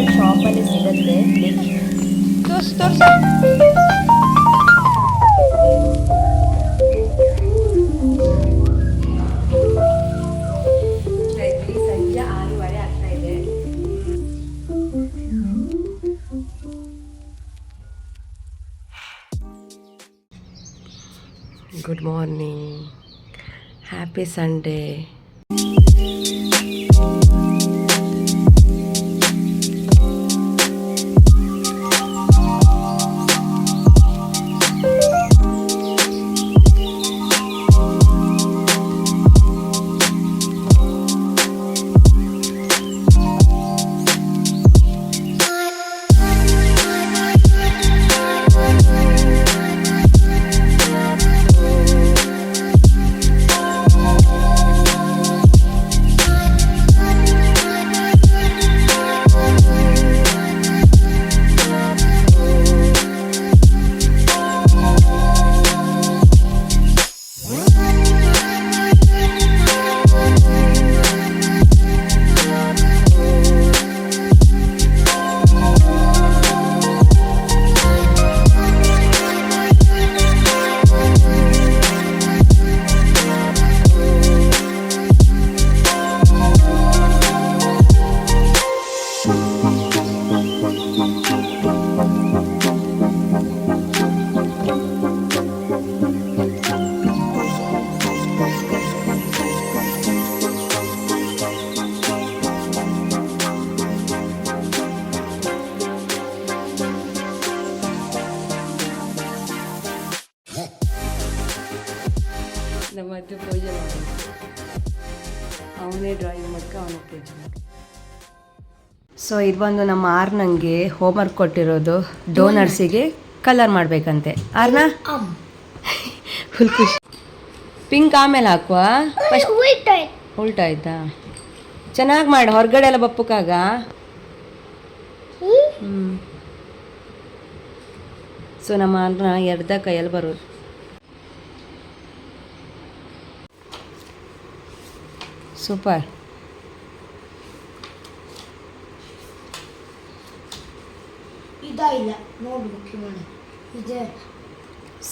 Local ಶಾಪಲ್ಲಿ ಸಿಗುತ್ತೆ ತೋರ್ಸು ತೋರ್ಸು. ಸಂಜೆ ಆರೂವರೆ ಆಗ್ತಾ ಇದೆ. ಗುಡ್ ಮಾರ್ನಿಂಗ್ ಹ್ಯಾಪಿ ಸಂಡೇ ಪೂಜೆ ಮಾಡೋದು ಅವನೇ ಡ್ರಾಯಿಂಗ್ ಮಾಡ್ಕೊ ಅವನೇ ಪೂಜೆ ಮಾಡಿ ಸೊ ಇದು ಬಂದು ನಮ್ಮ ಆರ್ನಂಗೆ ಹೋಮ್ವರ್ಕ್ ಕೊಟ್ಟಿರೋದು ಡೋನರ್ಸಿಗೆ ಕಲರ್ ಮಾಡಬೇಕಂತೆ. ಆರ್ನ? ಫುಲ್ ಖುಷಿ. ಪಿಂಕ್ ಆಮೇಲೆ ಹಾಕುವ? ಫಸ್ಟ್ ಉಲ್ಟಾಯ್ತಾ ಚೆನ್ನಾಗಿ ಮಾಡಿ ಹೊರಗಡೆ ಎಲ್ಲ ಬಪ್ಪಕ್ಕಾಗ? ಸೊ ನಮ್ಮ ಅರ್ನ ಎರಡ ಕೈಯಲ್ಲಿ ಬರೋದು. ಸೂಪರ್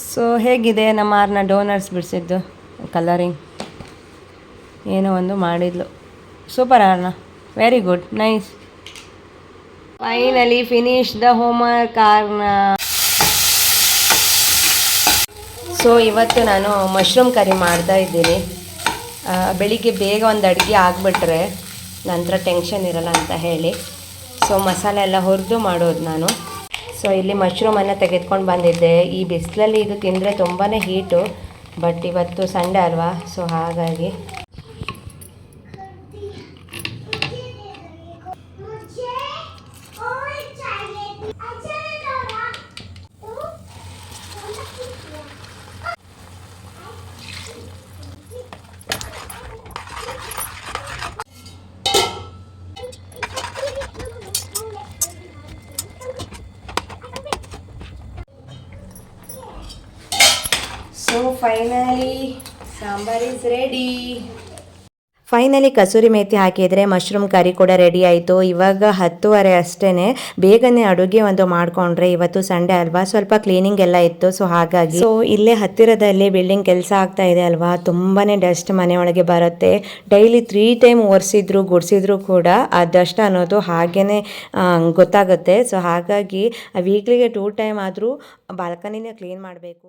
ಸೊ ಹೇಗಿದೆ ನಮ್ಮ ಆರ್ನ ಡೋನರ್ಸ್ ಬಿಡಿಸಿದ್ದು ಕಲರಿಂಗ್ ಏನೋ ಒಂದು ಮಾಡಿದ್ಲು. Super Aarna. Very good nice finally finish the homework Aarna. So ಇವತ್ತು ನಾನು ಮಶ್ರೂಮ್ ಕರಿ ಮಾಡ್ತಾ ಇದ್ದೀನಿ. ಬೆಳಿಗ್ಗೆ ಬೇಗ ಒಂದು ಅಡುಗೆ ಆಗಿಬಿಟ್ರೆ ನಂತರ ಟೆನ್ಷನ್ ಇರಲ್ಲ ಅಂತ ಹೇಳಿ. ಸೊ ಮಸಾಲೆ ಎಲ್ಲ ಹುರಿದು ಮಾಡೋದು ನಾನು. ಸೊ ಇಲ್ಲಿ ಮಶ್ರೂಮನ್ನು ತೆಗೆದುಕೊಂಡು ಬಂದಿದ್ದೆ. ಈ ಬಿಸಿಲಲ್ಲಿ ಇದು ತಿಂದರೆ ತುಂಬಾ ಹೀಟು ಬಟ್ ಇವತ್ತು ಸಂಡೆ ಅಲ್ವಾ? ಸೊ ಹಾಗಾಗಿ so finally sambar ready finally kasuri ಮೇಥಿ ಹಾಕಿದರೆ ಮಶ್ರೂಮ್ ಕರಿ ಕೂಡ ರೆಡಿ ಆಯಿತು. ಇವಾಗ ಹತ್ತುವರೆ ಅಷ್ಟೇ ಬೇಗನೆ ಅಡುಗೆ ಒಂದು ಮಾಡಿಕೊಂಡ್ರೆ ಇವತ್ತು ಸಂಡೇ ಅಲ್ವಾ? ಸ್ವಲ್ಪ ಕ್ಲೀನಿಂಗ್ ಎಲ್ಲ ಇತ್ತು ಸೊ ಹಾಗಾಗಿ. ಸೊ ಇಲ್ಲೇ ಹತ್ತಿರದಲ್ಲಿ ಬಿಲ್ಡಿಂಗ್ ಕೆಲಸ ಆಗ್ತಾ ಇದೆ ಅಲ್ವಾ? ತುಂಬಾ ಡಸ್ಟ್ ಮನೆಯೊಳಗೆ ಬರುತ್ತೆ. ಡೈಲಿ ತ್ರೀ ಟೈಮ್ ಒರೆಸಿದ್ರು, ಗುಡಿಸಿದ್ರು ಕೂಡ ಆ ಡಸ್ಟ್ ಅನ್ನೋದು ಹಾಗೇ ಗೊತ್ತಾಗುತ್ತೆ. ಸೊ ಹಾಗಾಗಿ ವೀಕ್ಲಿಗೆ ಟೂ ಟೈಮ್ ಆದರೂ ಬಾಲ್ಕನಿನೇ ಕ್ಲೀನ್ ಮಾಡಬೇಕು.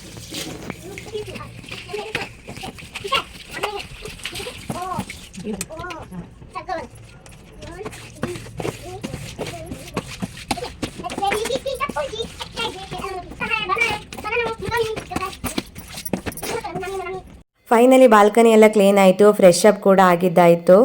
ಫೈನಲಿ ಬಾಲ್ಕನಿ ಎಲ್ಲ ಕ್ಲೀನ್ ಆಯಿತು ಫ್ರೆಶ್ ಅಪ್ ಕೂಡ ಆಗಿದ್ದಾಯಿತು.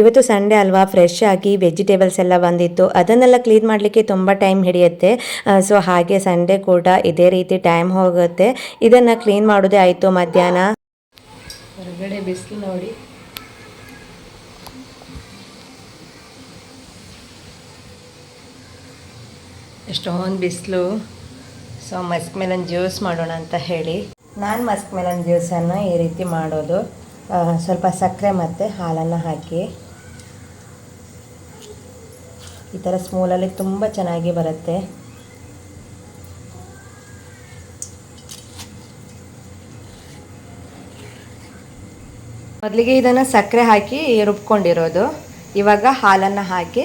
ಇವತ್ತು ಸಂಡೇ ಅಲ್ವಾ ಫ್ರೆಶ್ ಆಗಿ ವೆಜಿಟೇಬಲ್ಸ್ ಎಲ್ಲ ಬಂದಿತ್ತು. ಅದನ್ನೆಲ್ಲ ಕ್ಲೀನ್ ಮಾಡಲಿಕ್ಕೆ ತುಂಬ ಟೈಮ್ ಹಿಡಿಯುತ್ತೆ. ಸೊ ಹಾಗೆ ಸಂಡೇ ಕೂಡ ಇದೇ ರೀತಿ ಟೈಮ್ ಹೋಗುತ್ತೆ. ಇದನ್ನು ಕ್ಲೀನ್ ಮಾಡೋದೇ ಆಯಿತು ಮಧ್ಯಾಹ್ನ. ಹೊರಗಡೆ ಬಿಸಿಲು ನೋಡಿ. ಎಷ್ಟೊಂದು ಬಿಸಿಲು. ಸೊ ಮಸ್ಕ್ ಮೆಲನ್ ಜ್ಯೂಸ್ ಮಾಡೋಣ ಅಂತ ಹೇಳಿ. ನಾನು ಮಸ್ಕ್ ಮೆಲನ್ ಜ್ಯೂಸನ್ನು ಈ ರೀತಿ ಮಾಡೋದು. ಸ್ವಲ್ಪ ಸಕ್ಕರೆ ಮತ್ತು ಹಾಲನ್ನು ಹಾಕಿ. ಈ ಥರ ಸ್ಮೂಲಲ್ಲಿ ತುಂಬ ಚೆನ್ನಾಗಿ ಬರುತ್ತೆ. ಮೊದಲಿಗೆ ಇದನ್ನು ಸಕ್ಕರೆ ಹಾಕಿ ರುಬ್ಕೊಂಡಿರೋದು. ಇವಾಗ ಹಾಲನ್ನು ಹಾಕಿ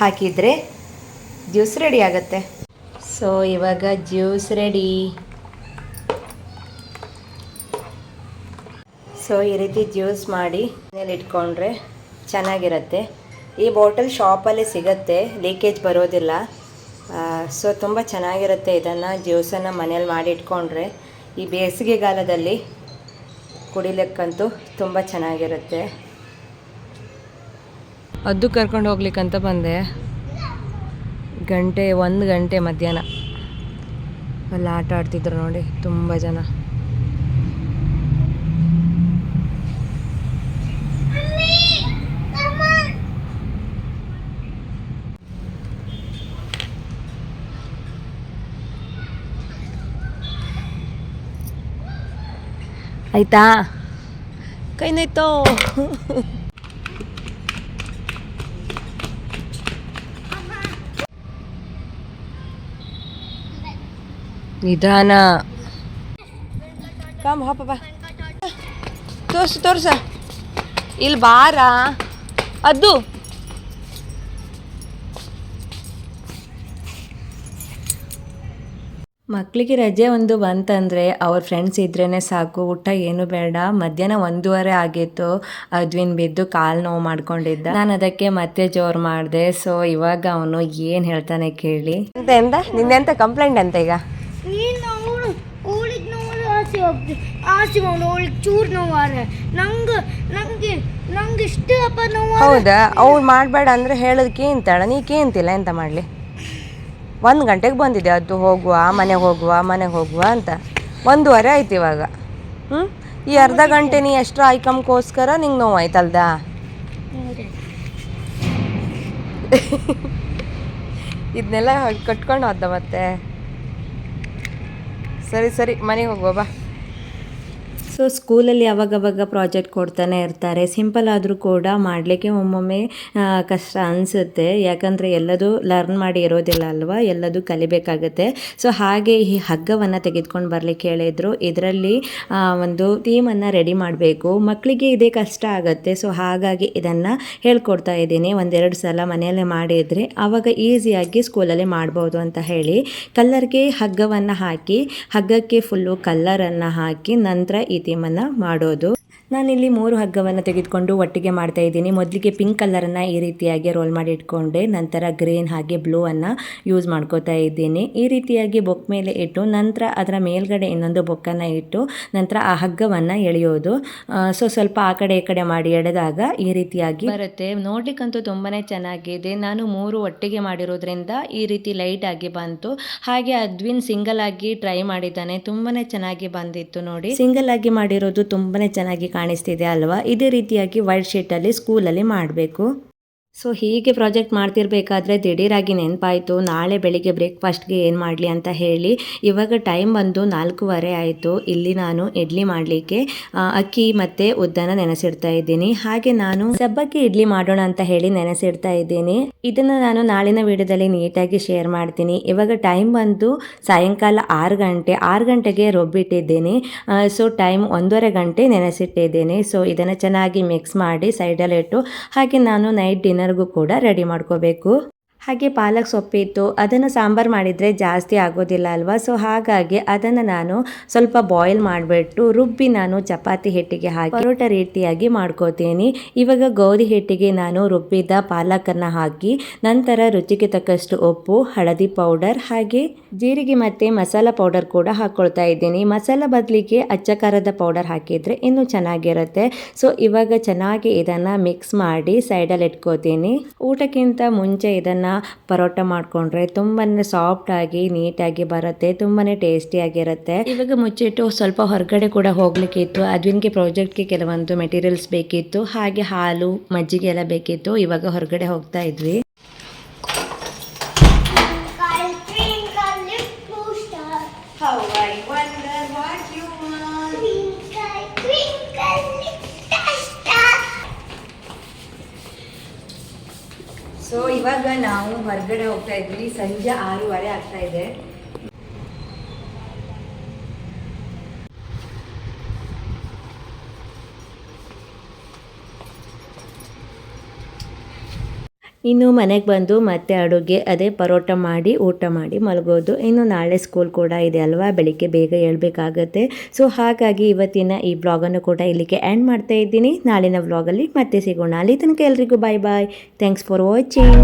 ಹಾಕಿದರೆ ಜ್ಯೂಸ್ ರೆಡಿ ಆಗುತ್ತೆ. ಸೊ ಇವಾಗ ಜ್ಯೂಸ್ ರೆಡಿ. ಸೊ ಈ ರೀತಿ ಜ್ಯೂಸ್ ಮಾಡಿ ಮನೇಲಿ ಇಟ್ಕೊಂಡ್ರೆ ಚೆನ್ನಾಗಿರುತ್ತೆ. ಈ ಬಾಟಲ್ ಶಾಪಲ್ಲಿ ಸಿಗತ್ತೆ, ಲೀಕೇಜ್ ಬರೋದಿಲ್ಲ. ಸೊ ತುಂಬ ಚೆನ್ನಾಗಿರುತ್ತೆ ಇದನ್ನು ಜ್ಯೂಸನ್ನು ಮನೇಲಿ ಮಾಡಿ ಇಟ್ಕೊಂಡ್ರೆ. ಈ ಬೇಸಿಗೆಗಾಲದಲ್ಲಿ ಕುಡಿಲಿಕ್ಕಂತೂ ತುಂಬ ಚೆನ್ನಾಗಿರುತ್ತೆ. ಅದು ಕರ್ಕೊಂಡು ಹೋಗ್ಲಿಕ್ಕಂತ ಬಂದೆ. ಗಂಟೆ, ಒಂದು ಗಂಟೆ ಮಧ್ಯಾಹ್ನ. ಅಲ್ಲಿ ಆಟ ಆಡ್ತಿದ್ರು ನೋಡಿ, ತುಂಬ ಜನ. ಆಯ್ತಾ ಕೈ ನೋಯ್ತೋ ನಿಧಾನ ಕಮ್ ಹಾಪ ಬಾ ತೋರ್ಸು ತೋರ್ಸ ಇಲ್ಲಿ ಬಾರ ಅದು ಮಕ್ಕಳಿಗೆ ರಜೆ ಒಂದು ಬಂತಂದರೆ ಅವ್ರ ಫ್ರೆಂಡ್ಸ್ ಇದ್ರೇ ಸಾಕು ಊಟ ಏನು ಬೇಡ. ಮಧ್ಯಾಹ್ನ ಒಂದೂವರೆ ಆಗಿತ್ತು. ಅದ್ವಿನ್ ಬಿದ್ದು ಕಾಲು ನೋವು ಮಾಡ್ಕೊಂಡಿದ್ದ. ನಾನು ಅದಕ್ಕೆ ಮತ್ತೆ ಜೋರು ಮಾಡಿದೆ. ಸೊ ಇವಾಗ ಅವನು ಏನು ಹೇಳ್ತಾನೆ ಕೇಳಿ. ಎಂತ? ನಿನ್ನೆ ಅಂತ ಕಂಪ್ಲೇಂಟ್ ಅಂತ ಈಗ? ಹೌದಾ? ಅವ್ರು ಮಾಡಬೇಡ ಅಂದ್ರೆ ಹೇಳೋದಕ್ಕೆ ಅಂತಾಳ ನೀ ಕೇಂತಿಲ್ಲ ಎಂತ ಮಾಡಲಿ? ಒಂದು ಗಂಟೆಗೆ ಬಂದಿದೆ ಅದು ಹೋಗುವ ಮನೆಗೆ ಹೋಗುವ ಮನೆಗೆ ಹೋಗುವ ಅಂತ. ಒಂದೂವರೆ ಆಯ್ತು ಇವಾಗ. ಹ್ಞೂ ಈ ಅರ್ಧ ಗಂಟೆ ನೀ ಎಕ್ಸ್ಟ್ರಾ ಆಯ್ಕಮ್ಗೋಸ್ಕರ ನಿಂಗೆ ನೋವು ಆಯ್ತಲ್ದಾ ಇದನ್ನೆಲ್ಲ ಕಟ್ಕೊಂಡು ಹೋದ ಮತ್ತೆ. ಸರಿ ಸರಿ, ಮನೆಗೆ ಹೋಗುವ, ಬಾ. ಸೊ ಸ್ಕೂಲಲ್ಲಿ ಅವಾಗವಾಗ ಪ್ರಾಜೆಕ್ಟ್ ಕೊಡ್ತಾನೆ ಇರ್ತಾರೆ? ಸಿಂಪಲ್ ಆದರೂ ಕೂಡ ಮಾಡಲಿಕ್ಕೆ ಒಮ್ಮೊಮ್ಮೆ ಕಷ್ಟ ಅನಿಸುತ್ತೆ. ಯಾಕಂದರೆ ಎಲ್ಲದೂ ಲರ್ನ್ ಮಾಡಿ ಇರೋದಿಲ್ಲ ಅಲ್ವಾ? ಎಲ್ಲದೂ ಕಲಿಬೇಕಾಗುತ್ತೆ. ಸೊ ಹಾಗೆ ಈ ಹಗ್ಗವನ್ನು ತೆಗೆದುಕೊಂಡು ಬರಲಿಕ್ಕೆ ಹೇಳಿದರು. ಇದರಲ್ಲಿ ಒಂದು ಥೀಮನ್ನು ರೆಡಿ ಮಾಡಬೇಕು. ಮಕ್ಕಳಿಗೆ ಇದೇ ಕಷ್ಟ ಆಗುತ್ತೆ. ಸೊ ಹಾಗಾಗಿ ಇದನ್ನು ಹೇಳ್ಕೊಡ್ತಾ ಇದ್ದೀನಿ. ಒಂದೆರಡು ಸಲ ಮನೆಯಲ್ಲೇ ಮಾಡಿದರೆ ಆವಾಗ ಈಸಿಯಾಗಿ ಸ್ಕೂಲಲ್ಲಿ ಮಾಡ್ಬೋದು ಅಂತ ಹೇಳಿ. ಕಲ್ಲರ್ಗೆ ಹಗ್ಗವನ್ನು ಹಾಕಿ, ಹಗ್ಗಕ್ಕೆ ಫುಲ್ಲು ಕಲ್ಲರನ್ನು ಹಾಕಿ ನಂತರ ಈ ಥೀಮನ್ನು ಮಾಡೋದು. ನಾನಿಲ್ಲಿ ಮೂರು ಹಗ್ಗವನ್ನು ತೆಗೆದುಕೊಂಡು ಒಟ್ಟಿಗೆ ಮಾಡ್ತಾ ಇದ್ದೀನಿ. ಮೊದಲಿಗೆ ಪಿಂಕ್ ಕಲರನ್ನು ಈ ರೀತಿಯಾಗಿ ರೋಲ್ ಮಾಡಿ ಇಟ್ಕೊಂಡೆ ನಂತರ ಗ್ರೀನ್ ಹಾಗೆ ಬ್ಲೂ ಅನ್ನು ಯೂಸ್ ಮಾಡ್ಕೋತಾ ಇದ್ದೀನಿ. ಈ ರೀತಿಯಾಗಿ ಬೊಕ್ ಮೇಲೆ ಇಟ್ಟು ನಂತರ ಅದರ ಮೇಲ್ಗಡೆ ಇನ್ನೊಂದು ಬೊಕ್ಕನ್ನು ಇಟ್ಟು ನಂತರ ಆ ಹಗ್ಗವನ್ನು ಎಳೆಯೋದು. ಸೊ ಸ್ವಲ್ಪ ಆ ಕಡೆ ಈ ಕಡೆ ಮಾಡಿ ಎಳೆದಾಗ ಈ ರೀತಿಯಾಗಿ ಬರುತ್ತೆ. ನೋಡ್ಲಿಕ್ಕಂತೂ ತುಂಬಾ ಚೆನ್ನಾಗಿದೆ. ನಾನು ಮೂರು ಒಟ್ಟಿಗೆ ಮಾಡಿರೋದ್ರಿಂದ ಈ ರೀತಿ ಲೈಟ್ ಆಗಿ ಬಂತು. ಹಾಗೆ ಅದ್ವಿನ್ ಸಿಂಗಲ್ ಆಗಿ ಟ್ರೈ ಮಾಡಿದ್ದಾನೆ. ತುಂಬಾ ಚೆನ್ನಾಗಿ ಬಂದಿತ್ತು ನೋಡಿ. ಸಿಂಗಲ್ ಆಗಿ ಮಾಡಿರೋದು ತುಂಬಾ ಚೆನ್ನಾಗಿ ಕಾಣಿಸ್ತಿದೆ ಅಲ್ವಾ? ಇದೇ ರೀತಿಯಾಗಿ ವೈಟ್ ಶೀಟಲ್ಲಿ ಸ್ಕೂಲಲ್ಲಿ ಮಾಡಬೇಕು. ಸೊ ಹೀಗೆ ಪ್ರಾಜೆಕ್ಟ್ ಮಾಡ್ತಿರ್ಬೇಕಾದ್ರೆ ದಿಢೀರಾಗಿ ನೆನಪಾಯಿತು. ನಾಳೆ ಬೆಳಿಗ್ಗೆ ಬ್ರೇಕ್ಫಾಸ್ಟ್ಗೆ ಏನು ಮಾಡಲಿ ಅಂತ ಹೇಳಿ. ಇವಾಗ ಟೈಮ್ ಬಂದು ನಾಲ್ಕೂವರೆ ಆಯಿತು. ಇಲ್ಲಿ ನಾನು ಇಡ್ಲಿ ಮಾಡಲಿಕ್ಕೆ ಅಕ್ಕಿ ಮತ್ತು ಉದ್ದನ ನೆನೆಸಿಡ್ತಾ ಇದ್ದೀನಿ. ಹಾಗೆ ನಾನು ಸಬ್ಬಕ್ಕಿ ಇಡ್ಲಿ ಮಾಡೋಣ ಅಂತ ಹೇಳಿ ನೆನೆಸಿಡ್ತಾ ಇದ್ದೀನಿ. ಇದನ್ನು ನಾನು ನಾಳಿನ ವಿಡಿಯೋದಲ್ಲಿ ನೀಟಾಗಿ ಶೇರ್ ಮಾಡ್ತೀನಿ. ಇವಾಗ ಟೈಮ್ ಬಂದು ಸಾಯಂಕಾಲ ಆರು ಗಂಟೆ, ಆರು ಗಂಟೆಗೆ ರುಬ್ಬಿಟ್ಟಿದ್ದೀನಿ. ಸೊ ಟೈಮ್ ಒಂದೂವರೆ ಗಂಟೆ ನೆನೆಸಿಟ್ಟಿದ್ದೀನಿ. ಸೊ ಇದನ್ನು ಚೆನ್ನಾಗಿ ಮಿಕ್ಸ್ ಮಾಡಿ ಸೈಡಲ್ಲಿಟ್ಟು ಹಾಗೆ ನಾನು ನೈಟ್ ಡಿನ್ನರ್ ಡಿನ್ನರ್ಗೂ ಕೂಡ ರೆಡಿ ಮಾಡ್ಕೋಬೇಕು. ಹಾಗೆ ಪಾಲಕ್ ಸೊಪ್ಪಿತ್ತು ಅದನ್ನು ಸಾಂಬಾರು ಮಾಡಿದರೆ ಜಾಸ್ತಿ ಆಗೋದಿಲ್ಲ ಅಲ್ವಾ? ಸೊ ಹಾಗಾಗಿ ಅದನ್ನು ನಾನು ಸ್ವಲ್ಪ ಬಾಯ್ಲ್ ಮಾಡಿಬಿಟ್ಟು ರುಬ್ಬಿ ನಾನು ಚಪಾತಿ ಹಿಟ್ಟಿಗೆ ಹಾಕಿ ಪರೋಟ ರೀತಿಯಾಗಿ ಮಾಡ್ಕೋತೀನಿ. ಇವಾಗ ಗೋಧಿ ಹಿಟ್ಟಿಗೆ ನಾನು ರುಬ್ಬಿದ ಪಾಲಕನ್ನು ಹಾಕಿ, ನಂತರ ರುಚಿಗೆ ತಕ್ಕಷ್ಟು ಉಪ್ಪು, ಹಳದಿ ಪೌಡರ್ ಹಾಗೆ ಜೀರಿಗೆ ಮತ್ತು ಮಸಾಲ ಪೌಡರ್ ಕೂಡ ಹಾಕ್ಕೊಳ್ತಾ ಇದ್ದೀನಿ. ಮಸಾಲ ಬದಲಿಗೆ ಅಚ್ಚ ಖಾರದ ಪೌಡರ್ ಹಾಕಿದರೆ ಇನ್ನೂ ಚೆನ್ನಾಗಿರುತ್ತೆ. ಸೊ ಇವಾಗ ಚೆನ್ನಾಗಿ ಇದನ್ನು ಮಿಕ್ಸ್ ಮಾಡಿ ಸೈಡಲ್ಲಿ ಇಟ್ಕೋತೀನಿ. ಊಟಕ್ಕಿಂತ ಮುಂಚೆ ಇದನ್ನು ಪರೋಟ ತುಂಬಾನೇ ತುಂಬಾ ಆಗಿ ನೀಟಾಗಿ ಬರುತ್ತೆ ತುಂಬಾ ಟೇಸ್ಟಿಯಾಗಿರುತ್ತೆ ಇವಾಗ ಮುಚ್ಚಿಟ್ಟು ಸ್ವಲ್ಪ ಹೊರಗಡೆ ಕೂಡ ಹೋಗ್ಲಿಕ್ಕೆ ಇತ್ತು. ಅದ್ವಿನ್ಗೆ ಪ್ರಾಜೆಕ್ಟ್ಗೆ ಕೆಲವೊಂದು ಮೆಟೀರಿಯಲ್ಸ್ ಬೇಕಿತ್ತು. ಹಾಗೆ ಹಾಲು ಮಜ್ಜಿಗೆ ಎಲ್ಲ ಬೇಕಿತ್ತು. ಇವಾಗ ಹೊರಗಡೆ ಹೋಗ್ತಾ ಇದ್ವಿ. ಇವಾಗ ನಾವು ಹೊರಗಡೆ ಹೋಗ್ತಾ ಇದ್ವಿ. ಸಂಜೆ ಆರೂವರೆ ಆಗ್ತಾ ಇದೆ. ಇನ್ನು ಮನೆಗೆ ಬಂದು ಮತ್ತೆ ಅಡುಗೆ, ಅದೇ ಪರೋಟ ಮಾಡಿ, ಊಟ ಮಾಡಿ ಮಲಗೋದು. ಇನ್ನು ನಾಳೆ ಸ್ಕೂಲ್ ಕೂಡ ಇದೆ ಅಲ್ವಾ? ಬೆಳಿಗ್ಗೆ ಬೇಗ ಹೇಳ್ಬೇಕಾಗತ್ತೆ ಸೊ ಹಾಗಾಗಿ ಇವತ್ತಿನ ಈ ಬ್ಲಾಗನ್ನು ಕೂಡ ಇಲ್ಲಿಗೆ ಎಂಡ್ ಮಾಡ್ತಾ ಇದ್ದೀನಿ. ನಾಳಿನ ವ್ಲಾಗಲ್ಲಿ ಮತ್ತೆ ಸಿಗೋಣ. ಅಲ್ಲಿ ತನಕ ಎಲ್ರಿಗೂ bye bye thanks for watching